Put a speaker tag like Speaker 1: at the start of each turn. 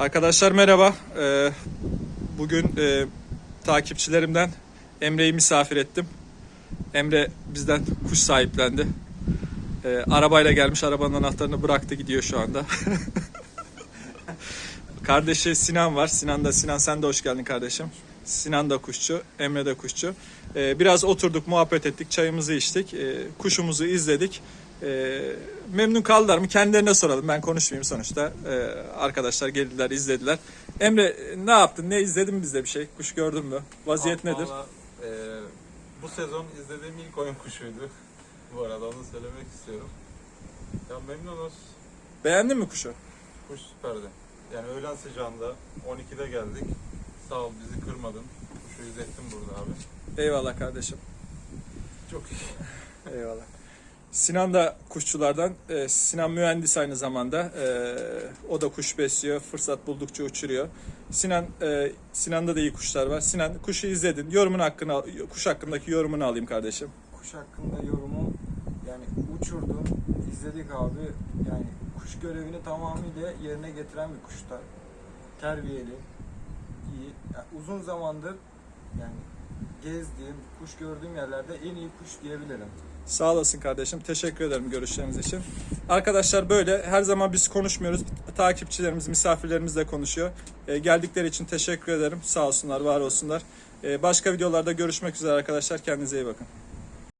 Speaker 1: Arkadaşlar merhaba. Ee, bugün e, takipçilerimden Emre'yi misafir ettim. Emre bizden kuş sahiplendi. Ee, arabayla gelmiş, arabanın anahtarını bıraktı gidiyor şu anda. Kardeşi Sinan var. Sinan da Sinan sen de hoş geldin kardeşim. Sinan da kuşçu, Emre de kuşçu. Ee, biraz oturduk, muhabbet ettik, çayımızı içtik, kuşumuzu izledik. Ee, memnun kaldılar mı? Kendilerine soralım. Ben konuşmayayım sonuçta. Ee, arkadaşlar geldiler, izlediler. Emre ne yaptın? Ne izledin bizde bir şey? Kuş gördün mü? Vaziyet nedir?
Speaker 2: Valla, e, bu sezon izlediğim ilk oyun kuşuydu. Bu arada onu söylemek istiyorum. Ya memnunuz.
Speaker 1: Beğendin mi kuşu?
Speaker 2: Kuş süperdi. Yani öğlen sıcağında 12'de geldik. Sağ ol bizi kırmadın. Kuşu izlettin burada abi.
Speaker 1: Eyvallah kardeşim.
Speaker 2: Çok iyi.
Speaker 1: Eyvallah. Sinan da kuşçulardan. Ee, Sinan mühendis aynı zamanda. Ee, o da kuş besliyor. Fırsat buldukça uçuruyor. Sinan e, Sinan'da da iyi kuşlar var. Sinan kuşu izledin. Yorumun hakkını kuş hakkındaki yorumunu alayım kardeşim.
Speaker 3: kuş hakkında yorumu yani uçurdu, izledik abi. Yani kuş görevini tamamıyla yerine getiren bir kuşlar. Terbiyeli, iyi. Yani uzun zamandır yani gezdiğim, kuş gördüğüm yerlerde en iyi kuş diyebilirim.
Speaker 1: Sağ olasın kardeşim. Teşekkür ederim görüşleriniz için. Arkadaşlar böyle her zaman biz konuşmuyoruz. Takipçilerimiz, misafirlerimiz de konuşuyor. Ee, geldikleri için teşekkür ederim. Sağ olsunlar, var olsunlar. Ee, başka videolarda görüşmek üzere arkadaşlar. Kendinize iyi bakın.